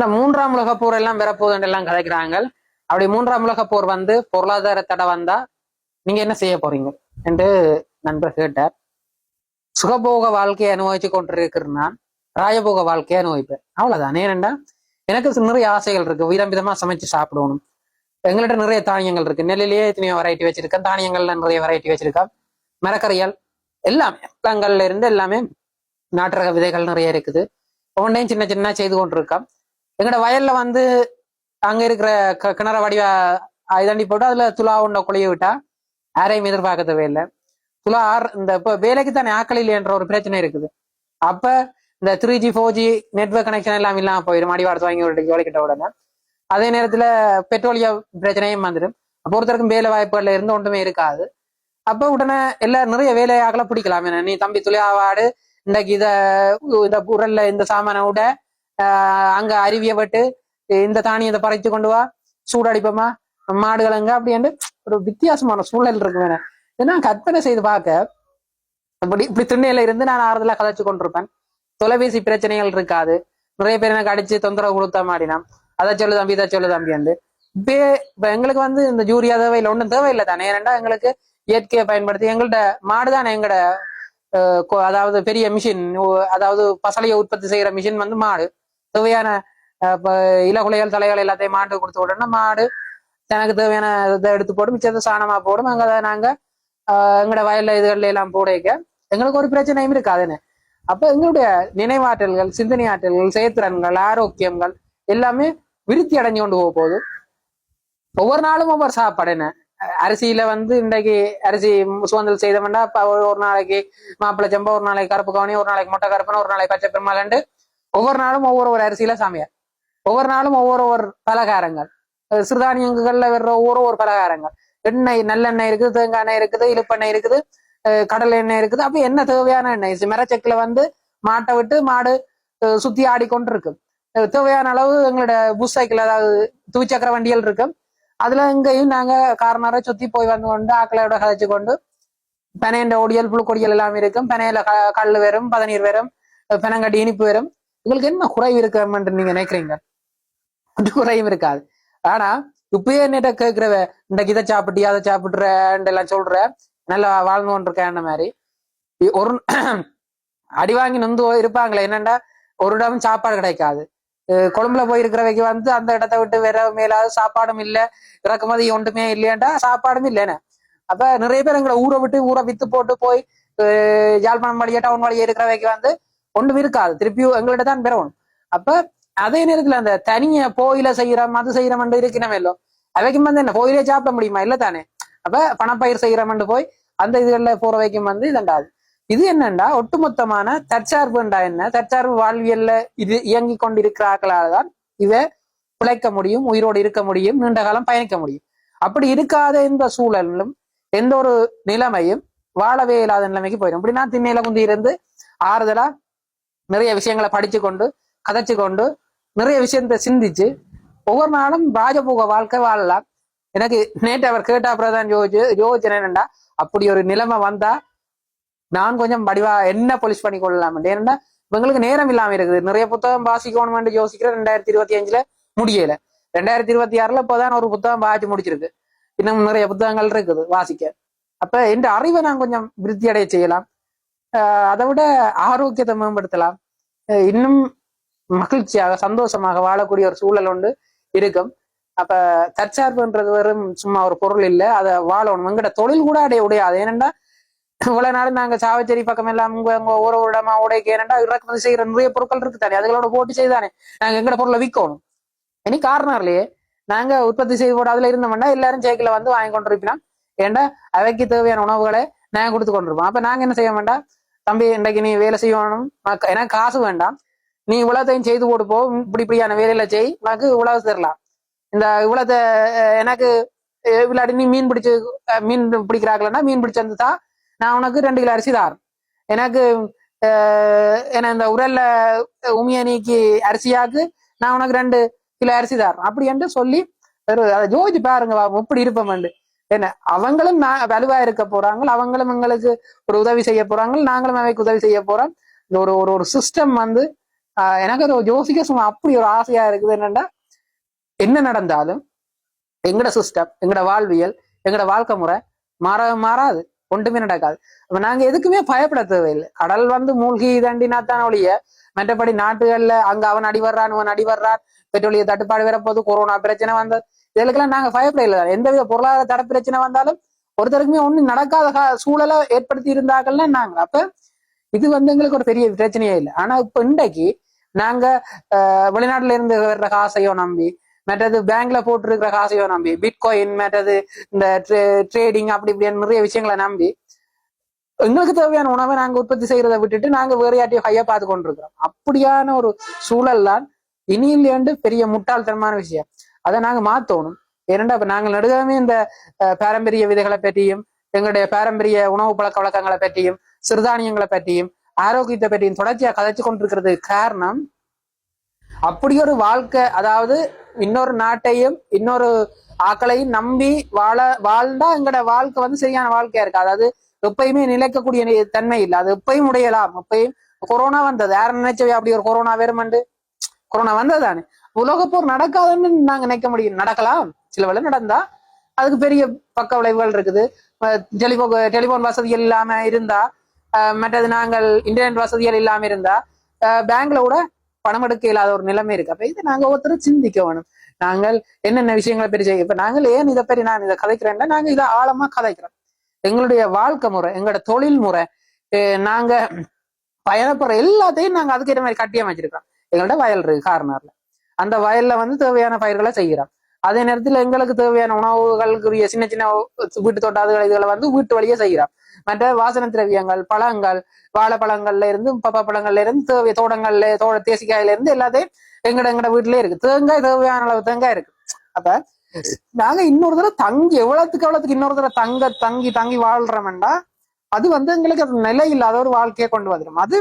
இந்த மூன்றாம் உலக போர் எல்லாம் வரப்போகுதுன்னு எல்லாம் கதைக்கிறாங்க அப்படி மூன்றாம் உலக போர் வந்து பொருளாதார தடை வந்தா நீங்க என்ன செய்ய போறீங்க? என்று நண்பர் கேட்டார். சுகபோக வாழ்க்கையை அனுபவிச்சு கொண்டிருக்கிற நான் ராயபோக வாழ்க்கையை அனுபவிப்பேன். அவ்வளவுதான் ஏனெண்டா எனக்கு நிறைய ஆசைகள் இருக்கு. விதம் விதமா சமைச்சு சாப்பிடணும். எங்கள்கிட்ட நிறைய தானியங்கள் இருக்கு. நெல்லிலேயே எத்தனையோ வெரைட்டி வச்சிருக்கேன். தானியங்கள்ல நிறைய வெரைட்டி வச்சிருக்கேன். மரக்கறிகள் எல்லாமே பழங்கள்ல இருந்து எல்லாமே நாட்டு ரக விதைகள் நிறைய இருக்குது. ஒவ்வொன்றையும் சின்ன சின்ன செய்து கொண்டிருக்கேன். எங்களோட வயல்ல வந்து அங்க இருக்கிற க- கிணற வடிவ இதாண்டி போட்டு அதுல துலா உண்ட குழைய விட்டா யாரையும் எதிர்பார்க்க தேவையில்லை துலா ஆர் இந்த இப்போ வேலைக்கு தானே ஆக்கள் இல்லைன்ற ஒரு பிரச்சனை இருக்குது. அப்ப இந்த three G four G network connection எல்லாம் இல்லாம போயிடும் அடிவாரத்து வாங்கி ஒரு வேலைக்கிட்ட உடனே. அதே நேரத்துல பெட்ரோலிய பிரச்சனையும் வந்துடும் அப்போ ஒருத்தருக்கும் வேலை வாய்ப்புகள்ல இருந்து ஒன்றுமே இருக்காது. அப்ப உடனே எல்லாம் நிறைய வேலையாகல பிடிக்கலாம். என்ன நீ தம்பி துளியாவாடு இன்றைக்கு இத இந்த உரல்ல இந்த சாமானை விட அங்க அருவியை விட்டு இந்த தானியத்தை பறைச்சு கொண்டு வா சூடடிப்போமா மாடுகளங்க அப்படின்ட்டு ஒரு வித்தியாசமான சூழல் இருக்கு வேணும் ஏன்னா கற்பனை செய்து பார்க்க இப்படி இப்படி திண்ணையில இருந்து நான் ஆறுதலா கதைச்சு கொண்டிருப்பேன். தொலைபேசி பிரச்சனைகள் இருக்காது. நிறைய பேர் எனக்கு அடிச்சு தொந்தரவு கொடுத்த மாடினான் அதை சொல்லு தம்பி இதை சொல்லு தம்பி வந்து இப்பே இப்ப எங்களுக்கு வந்து இந்த ஜூரியா தேவையில்லை ஒன்றும் தேவையில்லை தானே? ஏன்னா எங்களுக்கு இயற்கையை பயன்படுத்தி எங்கள்ட்ட மாடு தானே எங்கட அதாவது பெரிய மிஷின் அதாவது பசலையை உற்பத்தி செய்யற மிஷின் வந்து மாடு. தேவையான இலகுலைகள் தலைகள் எல்லாத்தையும் மாடு கொடுத்த உடனே மாடு எனக்கு தேவையான இதை எடுத்து போடும். மிச்சத்தை சாணமா போடும். அங்க அதை நாங்க ஆஹ், எங்களோட வயல்ல இதுகள்ல எல்லாம் போட வைக்க எங்களுக்கு ஒரு பிரச்சனையும் இருக்காதுன்னு. அப்ப எங்களுடைய நினைவாற்றல்கள் சிந்தனை ஆற்றல்கள் செயத்திறன்கள் ஆரோக்கியங்கள் எல்லாமே விருத்தி அடைஞ்சு கொண்டு போக போகுது. ஒவ்வொரு நாளும் ஒவ்வொரு சாப்பாடு என்ன அரிசியில வந்து இன்றைக்கு அரிசி சுதந்திரம் செய்தவன்டா ஒரு நாளைக்கு மாப்பிள்ளை சம்பா ஒரு நாளைக்கு கருப்பு கவனி ஒரு நாளைக்கு மொட்டை கருப்புன்னு ஒரு நாளைக்கு பச்சை பெருமாள்ண்டு ஒவ்வொரு நாளும் ஒவ்வொரு ஒரு அரிசியில சமையல். ஒவ்வொரு நாளும் ஒவ்வொரு ஒரு பலகாரங்கள். சிறுதானியங்கள்ல வர்ற ஒவ்வொரு ஒரு பலகாரங்கள். எண்ணெய் நல்லெண்ணெய் இருக்குது தேங்காய் எண்ணெய் இருக்குது இழுப்பெண்ணெய் இருக்குது அஹ் கடலை எண்ணெய் இருக்குது. அப்ப என்ன தேவையான எண்ணெய்? மிரச்சக்கில வந்து மாட்டை விட்டு மாடு சுத்தி ஆடிக்கொண்டு இருக்கு தேவையான அளவு எங்களோட புஷ் சைக்கிள் அதாவது துவிச்சக்கர வண்டிகள் இருக்கு. அதுல இங்கேயும் நாங்க காரணரை சுத்தி போய் வந்து கொண்டு ஆக்களையோட கதைச்சு கொண்டு பெனையின் ஒடியல் புழுக்கொடியல் எல்லாம் இருக்கும். பனையில க கல் வரும் பதநீர் வரும் பெனங்கட்டி இனிப்பு வரும் உங்களுக்கு என்ன குறைவு இருக்கிறமென்று நீங்க நினைக்கிறீங்க? ஒரு குறையும் இருக்காது. ஆனா இப்பயே என்னட்ட கேட்கிறவ இந்த இதை சாப்பிட்டு அதை சாப்பிட்றேன் எல்லாம் சொல்ற நல்லா வாழ்ந்து மாதிரி? ஒரு அடி வாங்கி நொந்து இருப்பாங்களே என்னண்டா? ஒரு இடம் சாப்பாடு கிடைக்காது. கொழும்புல போய் இருக்கிறவைக்கு வந்து அந்த இடத்த விட்டு வேற மேலாவது சாப்பாடும் இல்ல இறக்குமதி ஒன்றுமே இல்லையாண்டா சாப்பாடும் இல்லைன்னு அப்ப நிறைய பேர் எங்களை ஊரை விட்டு ஊரை வித்து போட்டு போய் அஹ் யாழ்ப்பாணம் வழியா டவுன் வழியா இருக்கிறவைக்கு வந்து ஒன்றும் இருக்காது. திருப்பியும் எங்கள்கிட்ட தான் பெறணும் அப்ப அதே நேரத்துல அந்த தனிய போயில செய்யறோம் அது செய்யறோம் இருக்கணுமே இல்லோ அவைக்கும் வந்து என்ன? போயிலே சாப்பிட முடியுமா? இல்ல தானே? அப்ப பணப்பயிர் செய்யறோம்னு போய் அந்த இதுகள்ல போற வைக்கும் வந்து இதண்டாது. இது என்னண்டா? ஒட்டுமொத்தமான தற்சார்புண்டா என்ன? தற்சார்பு வாழ்வியல்ல இது இயங்கி கொண்டிருக்கிறார்களால் தான் இதை பிழைக்க முடியும் உயிரோடு இருக்க முடியும் நீண்ட காலம் பயணிக்க முடியும். அப்படி இருக்காத எந்த சூழலும் எந்த ஒரு நிலைமையும் வாழவே இல்லாத நிலைமைக்கு போயிடும். இப்படி நான் திண்ணையில குந்தி இருந்து ஆறுதலா நிறைய விஷயங்களை படிச்சு கொண்டு கதைச்சு கொண்டு நிறைய விஷயத்த சிந்திச்சு ஒவ்வொரு நாளும் ராஜபோக வாழ்க்கை வாழலாம். எனக்கு நேற்று அவர் கேட்ட அப்புறம் தான் யோசிச்சு யோசிச்சேன் என்னண்டா அப்படி ஒரு நிலைமை வந்தா நான் கொஞ்சம் வடிவா என்ன பொலிஷ் பண்ணி கொள்ளலாம் ஏன்னா இவங்களுக்கு நேரம் இல்லாம இருக்குது. நிறைய புத்தகம் வாசிக்கணும் என்று யோசிக்கிறேன் ரெண்டாயிரத்தி இருபத்தி அஞ்சுல முடியல. ரெண்டாயிரத்தி இருபத்தி ஆறுல இப்போதான் ஒரு புத்தகம் வாசி முடிச்சிருக்கு. இன்னும் நிறைய புத்தகங்கள் இருக்குது வாசிக்க. அப்ப இந்த அறிவை நான் கொஞ்சம் விருத்தி அடைய செய்யலாம். அதை விட ஆரோக்கியத்தை மேம்படுத்தலாம். இன்னும் மகிழ்ச்சியாக சந்தோஷமாக வாழக்கூடிய ஒரு சூழல் ஒன்று இருக்கும். அப்ப தற்சார்புன்றது வெறும் சும்மா ஒரு பொருள் இல்லை அதை வாழணும். எங்கட தொழில் கூட அடைய உடையாது ஏனெண்டா இவ்வளவு நாள் நாங்க சாவச்சேரி பக்கம் எல்லாம் உங்க உங்க ஒரு இடமா உடைக்கு ஏனென்றா இறக்குமதி செய்யற நிறைய பொருட்கள் இருக்கு தானே. அதுகளோட போட்டி செய்தானே. நாங்க எங்கட பொருளை விற்கணும் இனி காரணம்லையே நாங்க உற்பத்தி செய்து போட அதுல இருந்தோம்னா எல்லாரும் சைக்கிள வந்து வாங்கி கொண்டு இருப்போம் ஏண்டா அவைக்கு தேவையான உணவுகளை நாங்க கொடுத்து கொண்டிருப்போம். அப்ப நாங்க என்ன செய்ய வேண்டாம்? தம்பி இன்றைக்கு நீ வேலை செய்யணும். எனக்கு காசு வேண்டாம். நீ இவ்வளோத்தையும் செய்து போட்டு போ. இப்படி இப்படியான வேலையில செய். உனக்கு இவ்வளவு தரலாம் இந்த இவ்வளோத்த எனக்கு விளையாடி நீ மீன் பிடிச்சு மீன் பிடிக்கிறாங்களா மீன் பிடிச்சு தான் நான் உனக்கு ரெண்டு கிலோ அரிசி தாரேன் எனக்கு அஹ், என்ன இந்த உரல்ல உமிய நீக்கி அரிசியாக்கு நான் உனக்கு ரெண்டு கிலோ அரிசி தார். அப்படி என்று சொல்லி அதை யோசிச்சு பாருங்க பாப்போம், எப்படி இருப்பேன் என்ன? அவங்களும் வலுவா இருக்க போறாங்க. அவங்களும் எங்களுக்கு ஒரு உதவி செய்ய போறாங்க. நாங்களும் அவைக்கு உதவி செய்ய போறோம். இந்த ஒரு ஒரு ஒரு சிஸ்டம் வந்து ஆஹ் எனக்கு அது யோசிக்க சும்மா அப்படி ஒரு ஆசையா இருக்குது என்னன்னா என்ன நடந்தாலும் எங்கட சிஸ்டம் எங்கட வாழ்வியல் எங்கட வாழ்க்கை முறை மாற மாறாது. ஒன்றுமே நடக்காது. அப்ப நாங்க எதுக்குமே பயப்பட தேவையில்லை. கடல் வந்து மூழ்கி தண்டினா தான் ஒழிய மற்றபடி நாட்டுகள்ல அங்க அவன் அடி வர்றான் இவன் அடி வர்றான் பெட்ரோலிய தட்டுப்பாடு வரப்போது கொரோனா பிரச்சனை வந்தது. இதுக்கெல்லாம் நாங்க பயப்படையில எந்தவித பொருளாதார தட பிரச்சனை வந்தாலும் ஒருத்தருக்குமே ஒண்ணும் நடக்காத கா- சூழலை ஏற்படுத்தி இருந்தாங்கன்னா நாங்க. அப்ப இது வந்து எங்களுக்கு ஒரு பெரிய பிரச்சனையே இல்லை. ஆனா இப்ப இன்றைக்கு நாங்க வெளிநாட்டுல இருந்து வர்ற காசையோ நம்பி மற்றது பேங்க்ல போட்டிருக்கிற காசையோ நம்பி பிட்காயின் மற்றது இந்த ட்ரேடிங் அப்படி இப்படி நிறைய விஷயங்களை நம்பி எங்களுக்கு தேவையான உணவை நாங்க உற்பத்தி செய்யறதை விட்டுட்டு நாங்க வேற யார்ட்டையும் கையை பார்த்து கொண்டிருக்கிறோம். அப்படியான ஒரு சூழல் தான் இனியிலேண்டு பெரிய முட்டாள்தனமான விஷயம். அதை நாங்க மாத்தோணும். ஏனெண்டா இப்ப நாங்கள் நடுகாமே இந்த அஹ், பாரம்பரிய விதைகளை பற்றியும் எங்களுடைய பாரம்பரிய உணவு பழக்க வழக்கங்களை பற்றியும் சிறுதானியங்களை பற்றியும் ஆரோக்கியத்தை பற்றியும் தொடர்ச்சியா கதைச்சு கொண்டிருக்கிறது காரணம் அப்படி ஒரு வாழ்க்கை அதாவது இன்னொரு நாட்டையும் இன்னொரு ஆக்களையும் நம்பி வாழ வாழ்ந்தா எங்களோட வாழ்க்கை வந்து சரியான வாழ்க்கையா இருக்கு. அதாவது எப்பயுமே நிலைக்கக்கூடிய தன்மை இல்லை. அது எப்பயும் உடையலாம். எப்பயும் கொரோனா வந்தது. யாரும் நினைச்சவே அப்படி ஒரு கொரோனா வேறுமண்டு கொரோனா வந்தது தானே. உலகப்போர் நடக்காதுன்னு நாங்க நினைக்க முடியும். நடக்கலாம். சில வேலை நடந்தா அதுக்கு பெரிய பக்க விளைவுகள் இருக்குது. டெலிபோ டெலிபோன் வசதிகள் இல்லாம இருந்தா அஹ் மற்றது நாங்கள் இன்டர்நெட் வசதிகள் இல்லாம இருந்தா பேங்க்ல கூட பணம் எடுக்க இல்லாத ஒரு நிலைமை இருக்கு. அப்ப இது நாங்க ஒருத்தர் சிந்திக்க வேணும். நாங்கள் என்னென்ன விஷயங்களை பற்றி செய்ய இப்ப நாங்கள் ஏன் இதை பற்றி நான் இதை கதைக்கிறேன்னா நாங்க இதை ஆழமா கதைக்கிறோம். எங்களுடைய வாழ்க்கை முறை எங்களோட தொழில் முறை நாங்க பயணப்படுற எல்லாத்தையும் நாங்க அதுக்கேற்ற மாதிரி கட்டி அமைச்சிருக்கோம் எங்கள்ட்ட வயல் இருக்கு கார்னர்ல அந்த வயல்ல வந்து தேவையான பயிர்களை செய்கிறோம் அதே நேரத்தில் எங்களுக்கு தேவையான உணவுகளுக்குரிய சின்ன சின்ன வீட்டு தோட்டாதுகள் இதுகளை வந்து வீட்டு வழியே செய்கிறோம் மற்ற வாசன திரவியங்கள் பழங்கள் வாழைப்பழங்கள்ல இருந்து பப்பா பழங்கள்ல இருந்து தேவை தோட்டங்கள்ல தோட தேசிக்காயில இருந்து எல்லாத்தையும் எங்கட எங்கட வீட்டுலயே இருக்கு. தேங்காய் தேவையான அளவு தேங்காய் இருக்கு. அப்ப நாங்க இன்னொரு தடவை தங்கி எவ்வளவுக்கு எவ்வளவுக்கு இன்னொரு தடவை தங்க தங்கி தங்கி வாழ்றோம்டா அது வந்து எங்களுக்கு அது நிலை இல்லாத ஒரு வாழ்க்கையை கொண்டு வந்துடும் அது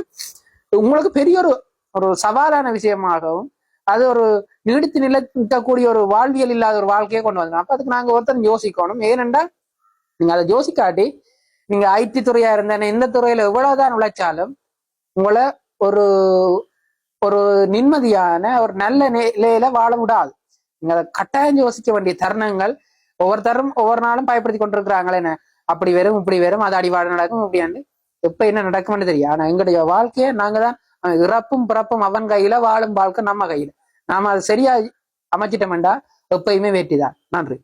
உங்களுக்கு பெரிய ஒரு ஒரு சவாலான விஷயமாகவும் அது ஒரு நீடித்து நிலைக்கக்கூடிய ஒரு வாழ்வியல் இல்லாத ஒரு வாழ்க்கையை கொண்டு வந்தோம். அப்போ அதுக்கு நாங்க ஒருத்தர் யோசிக்கணும். ஏனென்றா நீங்க அதை யோசிக்காட்டி நீங்க ஐடி துறையா இருந்தேன் எந்த துறையில எவ்வளோதான் உழைச்சாலும் உங்களை ஒரு ஒரு நிம்மதியான ஒரு நல்ல நிலையில வாழ விடாது. நீங்க அதை கட்டாயம் யோசிக்க வேண்டிய தருணங்கள் ஒவ்வொருத்தரும் ஒவ்வொரு நாளும் பயப்படுத்தி கொண்டிருக்கிறாங்களே என்ன அப்படி வரும் இப்படி வரும் அது அடிவாடு நடக்கும் இப்படியாண்டு எப்ப என்ன நடக்கும்னு தெரியும் ஆனா எங்களுடைய வாழ்க்கையை நாங்க தான் இறப்பும் பிறப்பும் அவன் கையில வாழும் வாழ்க்கை நம்ம கையில. நாம அதை சரியா அமைச்சிட்டோம்டா எப்பயுமே வேட்டிதான் நன்றி.